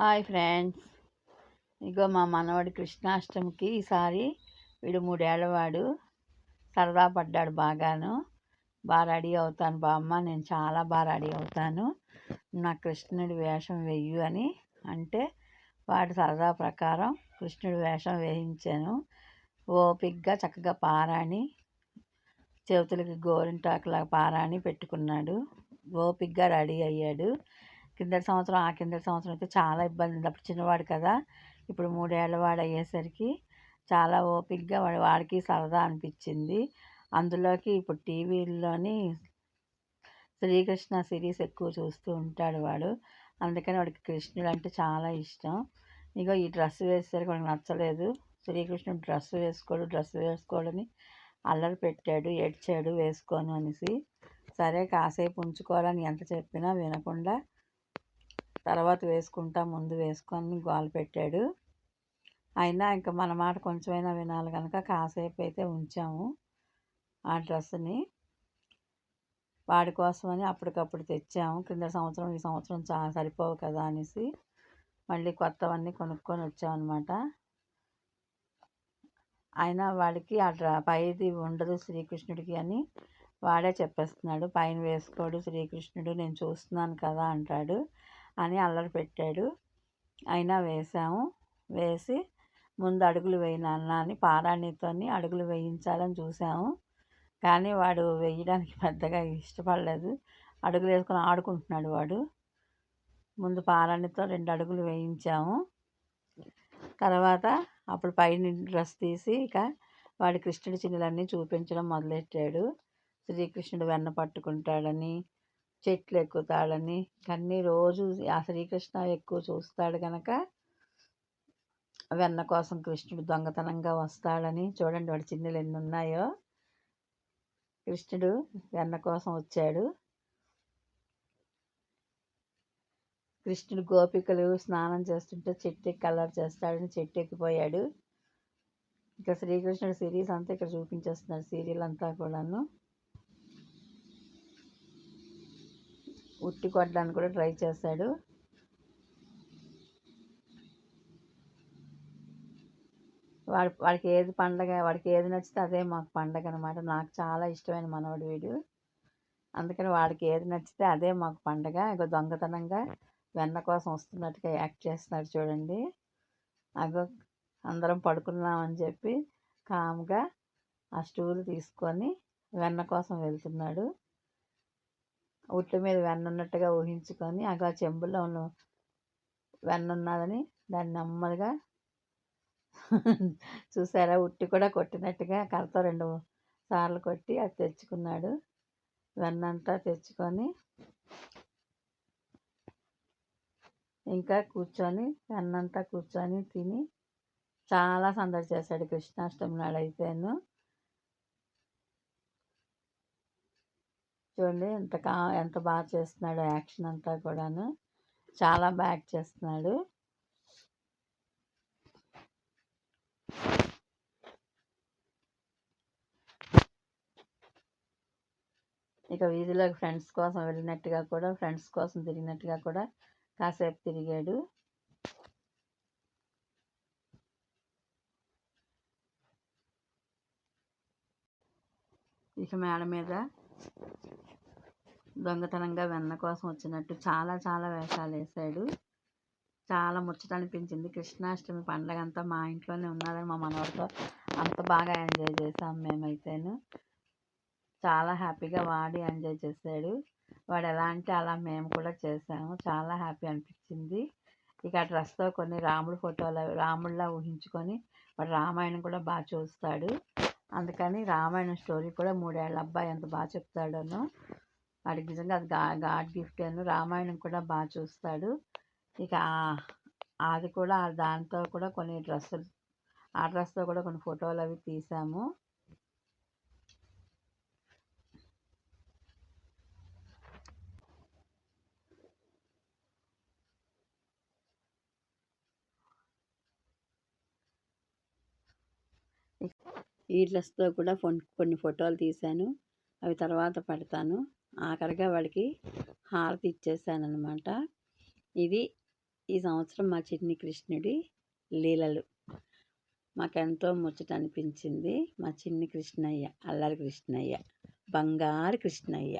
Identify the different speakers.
Speaker 1: Hi friends. ఇగో మా మనవాడు కృష్ణాష్టమికి ఈసారి వీడు మూడేళ్ళవాడు. సరదా పడ్డాడు బాగాను. బాగా రెడీ అవుతాను బామ్మ నేను చాలా బాగా రెడీ అవుతాను. నా కృష్ణుడి వేషం వెయ్యు అని అంటే వాడి సరదా ప్రకారం కృష్ణుడి వేషం వేయించాను. ఓపిగ్గా చక్కగా పారాణి చేతులకి గోరింటాకులా పారాణి పెట్టుకున్నాడు. ఓపిగ్గా రెడీ అయ్యాడు. కిందటి సంవత్సరం ఆ కిందటి సంవత్సరం అయితే చాలా ఇబ్బంది ఉంది అప్పుడు చిన్నవాడు కదా! ఇప్పుడు మూడేళ్ళ వాడు అయ్యేసరికి చాలా ఓపిక్గా వాడు వాడికి సరదా అనిపించింది. అందులోకి ఇప్పుడు టీవీల్లోని శ్రీకృష్ణ సిరీస్ ఎక్కువ చూస్తూ ఉంటాడు వాడు. అందుకని వాడికి కృష్ణుడు అంటే చాలా ఇష్టం. ఇగో ఈ డ్రెస్ వేసేసరికి వాడికి నచ్చలేదు. శ్రీకృష్ణుడు డ్రెస్ వేసుకోడు డ్రెస్ వేసుకోడని అల్లరి పెట్టాడు ఏడ్చాడు వేసుకోను అనేసి. సరే కాసేపు ఉంచుకోవాలని ఎంత చెప్పినా వినకుండా తర్వాత వేసుకుంటా ముందు వేసుకొని గోల పెట్టాడు. అయినా ఇంకా మన మాట కొంచెమైనా వినాలి కనుక కాసేపు అయితే ఉంచాము ఆ డ్రెస్ని వాడి కోసమని అప్పటికప్పుడు తెచ్చాము. కింద సంవత్సరం ఈ సంవత్సరం చా సరిపోవు కదా అనేసి మళ్ళీ కొత్తవన్నీ కొనుక్కొని వచ్చామన్నమాట. అయినా వాడికి ఆ డ్రా పైది ఉండదు శ్రీకృష్ణుడికి అని వాడే చెప్పేస్తున్నాడు. పైన వేసుకోడు శ్రీకృష్ణుడు నేను చూస్తున్నాను కదా అంటాడు. అని అల్లరి పెట్టాడు. అయినా వేసాము వేసి ముందు అడుగులు వేయి నాన్న అని పారాణితో అడుగులు వేయించాలని చూసాము కానీ వాడు వేయడానికి పెద్దగా ఇష్టపడలేదు. అడుగులు వేసుకొని ఆడుకుంటున్నాడు వాడు. ముందు పారాణితో రెండు అడుగులు వేయించాము. తర్వాత అప్పుడు పైన డ్రెస్ తీసి ఇక వాడి కృష్ణుడి చిన్నలన్నీ చూపించడం మొదలెట్టాడు. శ్రీకృష్ణుడు వెన్న పట్టుకుంటాడని చెట్లు ఎక్కుతాడని అన్నీ రోజు ఆ శ్రీకృష్ణ ఎక్కువ చూస్తాడు కనుక వెన్న కోసం కృష్ణుడు దొంగతనంగా వస్తాడని. చూడండి వాడి చిన్నలు ఎన్ని ఉన్నాయో. కృష్ణుడు వెన్న కోసం వచ్చాడు. కృష్ణుడు గోపికలు స్నానం చేస్తుంటే చెట్టు ఎక్కి కలర్ చేస్తాడని చెట్టు ఎక్కిపోయాడు. ఇంకా శ్రీకృష్ణుడు సిరీస్ అంతా ఇక్కడ చూపించేస్తున్నాడు సీరియల్ అంతా కూడాను. ఉట్టి కొట్టడానికి కూడా ట్రై చేశాడు వాడి వాడికి ఏది పండగ వాడికి ఏది నచ్చితే అదే మాకు పండగ అనమాట నాకు చాలా ఇష్టమైన మనవడు వీడు. అందుకని వాడికి ఏది నచ్చితే అదే మాకు పండగ. ఇక దొంగతనంగా వెన్న కోసం వస్తున్నట్టుగా యాక్ట్ చేస్తున్నాడు చూడండి. అగో అందరం పడుకున్నామని చెప్పి కామ్గా ఆ స్టూల్ తీసుకొని వెన్న కోసం వెళ్తున్నాడు. ఉట్ల మీద వెన్న ఉన్నట్టుగా ఊహించుకొని ఆ చెంబులో వెన్నున్నదని దాన్ని నెమ్మదిగా చూసారా? ఉట్టి కూడా కొట్టినట్టుగా కర్రతో రెండు సార్లు కొట్టి అది తెచ్చుకున్నాడు. వెన్నంతా తెచ్చుకొని ఇంకా కూర్చొని వెన్నంతా కూర్చొని తిని చాలా సందడి చేశాడు కృష్ణాష్టమి నాడు అయితేను. చూడండి. ఎంత కా ఎంత బాగా చేస్తున్నాడు యాక్షన్ అంతా కూడాను. చాలా బాగా చేస్తున్నాడు. ఇక వీధిలోకి ఫ్రెండ్స్ కోసం వెళ్ళినట్టుగా కూడా ఫ్రెండ్స్ కోసం తిరిగినట్టుగా కూడా కాసేపు తిరిగాడు. ఇక మేడ మీద దొంగతనంగా వెన్న కోసం వచ్చినట్టు చాలా చాలా వేషాలు వేసాడు చాలా ముచ్చట అనిపించింది. కృష్ణాష్టమి పండగ అంతా మా ఇంట్లోనే ఉన్నదని మా మనవడితో అంత బాగా ఎంజాయ్ చేసాం మేమైతేను. చాలా హ్యాపీగా వాడి ఎంజాయ్ చేశాడు. వాడు ఎలా అంటే అలా మేము కూడా చేసాము చాలా హ్యాపీ అనిపించింది. ఇక ఆ డ్రెస్తో కొన్ని రాముడు ఫోటోలు రాముడిలా ఊహించుకొని వాడు రామాయణం కూడా బాగా చూస్తాడు. అందుకని రామాయణం స్టోరీ కూడా మూడేళ్ళ అబ్బాయి ఎంత బాగా చెప్తాడనో వాడికి నిజంగా అది గా గాడ్ గిఫ్ట్ అని రామాయణం కూడా బాగా చూస్తాడు. ఇక అది కూడా దాంతో కూడా కొన్ని డ్రెస్సులు ఆ డ్రెస్తో కూడా కొన్ని ఫోటోలు అవి తీసాము. ఈ డ్రెస్తో కూడా కొన్ని ఫోటోలు తీశాను అవి తర్వాత పెడతాను. ఆఖరిగా వాడికి హారతి ఇచ్చేసాను అనమాట ఇది ఈ సంవత్సరం మా చిన్ని కృష్ణుడి లీలలు. మాకెంతో ముచ్చట అనిపించింది. మా చిన్ని కృష్ణయ్య అల్లరి కృష్ణయ్య బంగారు కృష్ణయ్య.